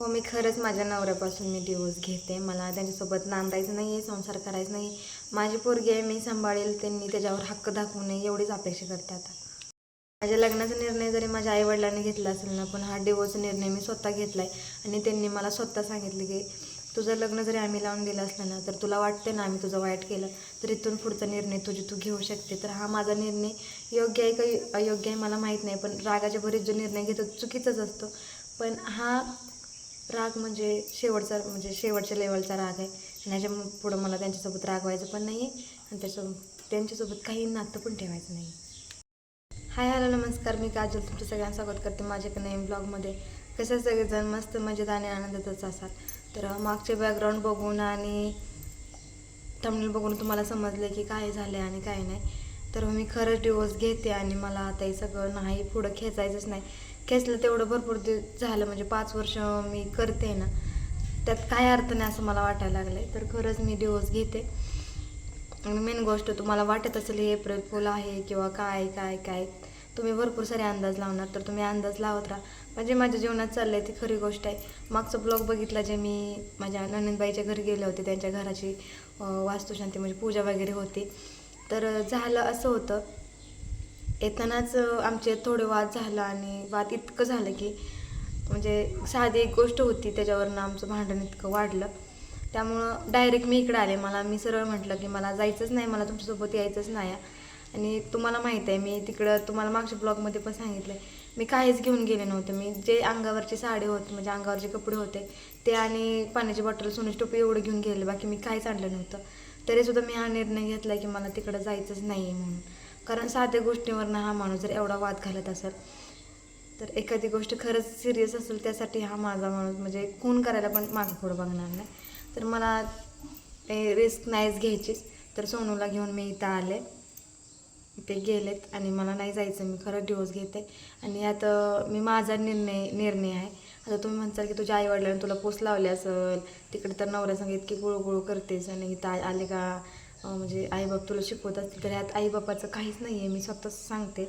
हो मी खरंच माझ्या नवऱ्यापासून मी डिवोर्स घेते. मला त्यांच्यासोबत नांदायचं नाही आहे संसार करायचा नाही माझी पोरगी आहे मी सांभाळेल त्यांनी त्याच्यावर हक्क दाखवू नये एवढीच अपेक्षा करते आता. माझ्या लग्नाचा निर्णय जरी माझ्या आईवडिलांनी घेतला असेल ना पण हा डिवोर्सचा निर्णय मी स्वतः घेतला आहे आणि त्यांनी मला स्वतः सांगितलं की तुझं लग्न जरी आम्ही लावून दिलं असलं ना तर तुला वाटते ना आम्ही तुझं वाईट केलं? तर इथून पुढचा निर्णय तुझी तू घेऊ शकते. तर हा माझा निर्णय योग्य आहे का अयोग्य आहे मला माहीत नाही पण रागाच्या भरीत जो निर्णय घेतो चुकीचाच असतो. पण हा राग म्हणजे शेवटचा म्हणजे शेवटच्या लेवलचा राग आहे. आणि ह्याच्या पुढं मला त्यांच्यासोबत रागवायचं पण नाही आहे आणि त्याच्यासोबत त्यांच्यासोबत काही नातं पण ठेवायचं नाही हाय हॅलो नमस्कार. मी काजल. तुमचं सगळ्यांना स्वागत करते माझ्या एका नवीन ब्लॉगमध्ये कसं सगळेजण? मस्त मजेत आणि आनंदातच असाल. तर मागचे बॅकग्राऊंड बघून आणि थंबनेल बघून तुम्हाला समजलं की काय झालं आणि काय नाही. तर मी खरंच डिवोर्स घेते आणि मला आता हे सगळं नाही पुढं खेचायचंच नाही. खेचलं तेवढं भरपूर दिवस झालं म्हणजे पाच वर्ष मी करते ना. त्यात काय अर्थ नाही असं मला वाटायला लागलं आहे तर खरंच मी डिवोर्स घेते. आणि मेन गोष्ट तुम्हाला वाटत असेल हे एप्रिल फुल आहे किंवा काय काय काय. तुम्ही भरपूर सारे अंदाज लावणार तर तुम्ही अंदाज लावत राहा. म्हणजे माझ्या जीवनात चाललं आहे ती खरी गोष्ट आहे. मागचा ब्लॉग बघितला जे मी माझ्या नंदबाईच्या घरी गेले होते त्यांच्या घराची वास्तुशांती म्हणजे पूजा वगैरे होती. तर झालं असं होतं. येतानाच आमचे थोडे वाद झाला आणि वाद इतकं झालं की म्हणजे साधी एक गोष्ट होती त्याच्यावरनं आमचं भांडण इतकं वाढलं. त्यामुळं डायरेक्ट मी इकडं आले. मला मी सरळ म्हटलं की मला जायचंच नाही मला तुमच्यासोबत यायचंच नाही. आहे. आणि तुम्हाला माहीत आहे मी तिकडं तुम्हाला मागच्या ब्लॉगमध्ये पण सांगितलं आहे मी काहीच घेऊन गेले नव्हते. मी जे अंगावरची साडी होते म्हणजे अंगावरचे कपडे होते ते आणि पाण्याची बॉटल सोन्याची टोपी एवढं घेऊन गेले. बाकी मी काहीच आणलं नव्हतं. तरीसुद्धा मी हा निर्णय घेतला की मला तिकडं जायचंच नाही आहे म्हणून. कारण साध्या गोष्टीवरनं हा माणूस जर एवढा वाद घालत असेल तर एखादी गोष्ट खरंच सिरियस असेल त्यासाठी हा माझा माणूस म्हणजे खून करायला पण मागे पुढं बघणार नाही. तर मला रिस्क नाहीच घ्यायचीच. तर सोनूला घेऊन मी इथं आले. ते गेलेत आणि मला नाही जायचं मी खरं डिवोर्स घेते. आणि यात मी माझा निर्णय निर्णय आहे. आता तुम्ही म्हणताल की तुझ्या आईवडिलांनी तुला पोस लावले असेल. तिकडे तर नवऱ्या सांग इतकी गुळगुळ करतेस आणि इथं आले का? म्हणजे आईबाप तुला शिकवत असतील तर ह्यात आईबापाचं काहीच नाही आहे मी स्वतःच सांगते.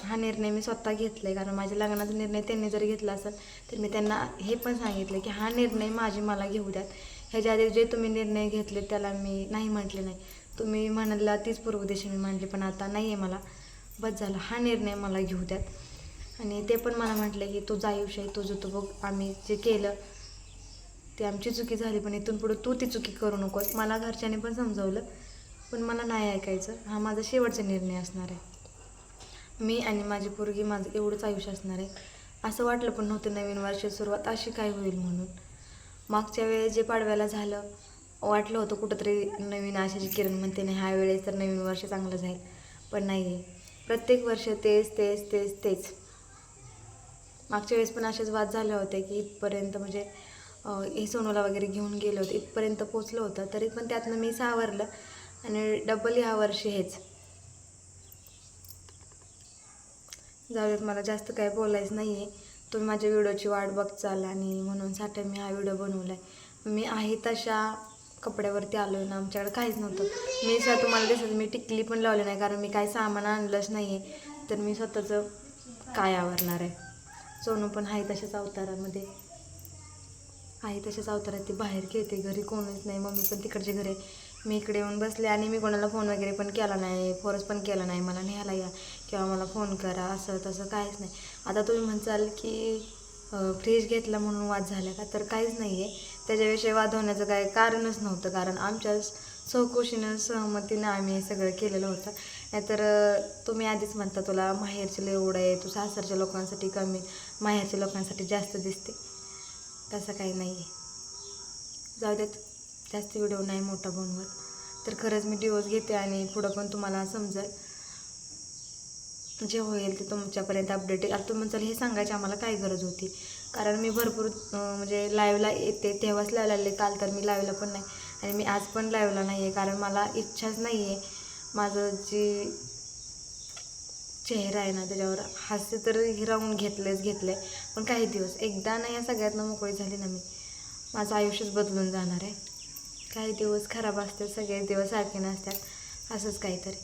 हा निर्णय मी स्वतः घेतला आहे कारण माझ्या लग्नाचा निर्णय त्यांनी जर घेतला असेल तर मी त्यांना हे पण सांगितलं की हा निर्णय माझी मला घेऊ द्यात. ह्याच्या आधी जे तुम्ही निर्णय घेतले त्याला मी नाही म्हटले नाही. तुम्ही म्हणाला तीच पूर्वदेशी मी मांडली पण आता नाही आहे मला. बस झाला हा निर्णय मला घेऊ द्यात. आणि ते पण मला म्हटलं की तुझं आयुष्य आहे तुझं तू बघ आम्ही जे केलं ती आमची चुकी झाली पण इथून पुढे तू ती चुकी करू नकोस. मला घरच्यांनी पण समजवलं पण मला नाही ऐकायचं. हा माझा शेवटचा निर्णय असणार आहे. मी आणि माझी पोरगी माझं एवढंच आयुष्य असणार आहे. असं वाटलं पण नव्हतं नवीन वर्षाची सुरुवात अशी काय होईल म्हणून. मागच्या वेळेस जे पाडव्याला झालं वाटलं होतं कुठंतरी नवीन आशाची किरण म्हणते नाही ह्या वेळेस तर नवीन वर्ष चांगलं जाईल. पण नाही आहे प्रत्येक वर्ष तेच तेच तेच तेच. मागच्या वेळेस पण असेच वाद झाले होते की इथपर्यंत म्हणजे हे सोनूला वगैरे घेऊन गेले होते. इथपर्यंत पोचलं होतं. तरी पण त्यातनं मी सावरलं. आणि डबल ह्या वर्षी हेच. जाऊ मला जास्त काही बोलायचं नाही आहे तुम्ही माझ्या व्हिडिओची वाट बघचाल आणि म्हणून साठे मी हा व्हिडिओ बनवला आहे मी आहे तशा कपड्यावरती आलो आहे ना आमच्याकडे काहीच नव्हतं. मी स्वतः तुम्हाला दिसत मी टिकली पण लावली नाही कारण मी काही सामान आणलंच नाही आहे तर मी स्वतःचं काय आवरणार आहे? सोनू पण आहे तशाच अवतारामध्ये. आई तशाच अवतारात ती बाहेर खेळते घरी कोणच नाही मम्मी पण तिकडचे घरी मी इकडे येऊन बसले आणि मी कोणाला फोन वगैरे पण केला नाही फोरस पण केला नाही. मला न्यायला या किंवा मला फोन करा असं तसं काहीच नाही. आता तुम्ही म्हणसाल की फ्रीज घेतला म्हणून वाद झाला का? तर काहीच नाही आहे त्याच्याविषयी वाद होण्याचं काही कारणच नव्हतं. कारण आमच्या सहकुशीनं सहमतीनं आम्ही हे सगळं केलेलं होतं. नाहीतर तुम्ही आधीच म्हणता तुला माहेरचे लय एवढं आहे तू सासरच्या लोकांसाठी कमी माहेरच्या लोकांसाठी जास्त दिसते. तसं काही नाही आहे. जाऊ देत जास्त व्हिडिओ नाही मोठा बनवत. तर खरंच मी डिवोर्स घेते आणि पुढं पण तुम्हाला समजेल. जे होईल ते तुमच्यापर्यंत अपडेट येईल. आता तुम्ही म्हणसाल हे सांगायची आम्हाला काय गरज होती? कारण मी भरपूर म्हणजे लाईव्हला येते तेव्हाच लाईव्हला आले. काल तर मी लाईव्हला पण नाही. आणि मी आज पण लाईव्हला नाही आहे कारण मला इच्छाच नाही आहे माझं जी चेहरा आहे ना त्याच्यावर हास्य तर हिरावून घेतलं आहे पण काही दिवस एकदा ना या सगळ्यातनं मोकळी झाली ना मी माझं आयुष्यच बदलून जाणार आहे. काही दिवस खराब असतात सगळे दिवस सारखे नसतात असंच काहीतरी.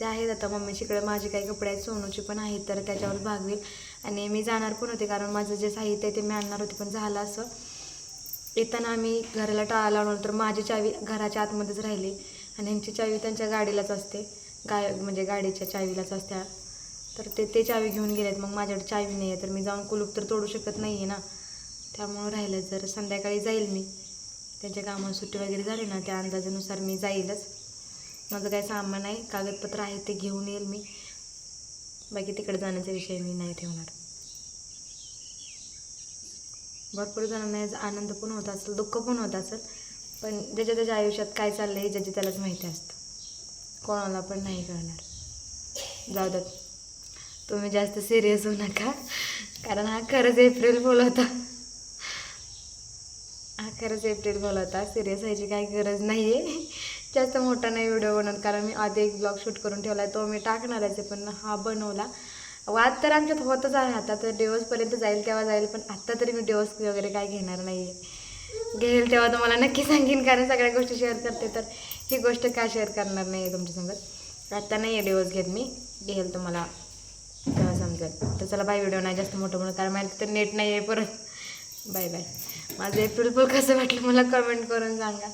ते आहेत आता मम्मीचीकडे माझे काही कपडे आहेत सोनूचे पण आहेत तर त्याच्यावर भागवेल आणि मी जाणार पण होते कारण माझं जे साहित्य आहे ते मी आणणार होते पण झालं असं. येताना आम्ही घराला टाळा लावणार तर माझी चावी घराच्या आतमध्येच राहिली. आणि यांची चावी त्यांच्या गाडीलाच असते. गाय म्हणजे गाडीच्या चावीलाच असत्या. तर ते ते चावी घेऊन गेलेत. मग माझ्याकडे चावी नाही आहे तर मी जाऊन कुलूप तर तोडू शकत नाही आहे ना. त्यामुळं राहिलं जर संध्याकाळी जाईल मी. त्यांच्या कामाला सुट्टी वगैरे झाली ना त्या अंदाजानुसार मी जाईलच. माझं काही सामान आहे कागदपत्र आहे ते घेऊन येईल मी. बाकी तिकडे जाण्याचा विषय मी नाही ठेवणार. भरपूर जणांना आनंद पण होत असेल दुःख पण होत असेल. पण ज्याच्या त्याच्या आयुष्यात काय चाललं आहे ज्याची त्यालाच माहिती असतं. कोणाला पण नाही कळणार जाऊ द्यात तुम्ही जास्त सिरियस होऊ नका. कारण हा खरंच एप्रिल फुल होता. हा खरंच एप्रिल फुल होता. सिरियस व्हायची काही गरज नाही आहे जास्त मोठा नाही व्हिडिओ बनवत. कारण मी आधी एक ब्लॉग शूट करून ठेवला आहे तो मी टाकणारच आहे. पण हा बनवला. वाद तर आमच्यात होतच आहे. आता तर दिवसपर्यंत जाईल तेव्हा जाईल. पण आत्ता तरी मी दिवस वगैरे काय घेणार नाही आहे घेईल तेव्हा तुम्हाला नक्की सांगेन कारण सगळ्या गोष्टी शेअर करते तर ही गोष्ट का शेअर करणार नाही आहे तुमच्यासोबत? आत्ता नाही आहे दिवस घेत मी. घेईल तुम्हाला तेव्हा समजेल. तर चला बाय व्हिडिओ नाही जास्त मोठं म्हणून कारण माहिती तर नेट नाही आहे परत. बाय बाय माझं एप्रिल फुल कसं वाटलं मला कमेंट करून सांगा.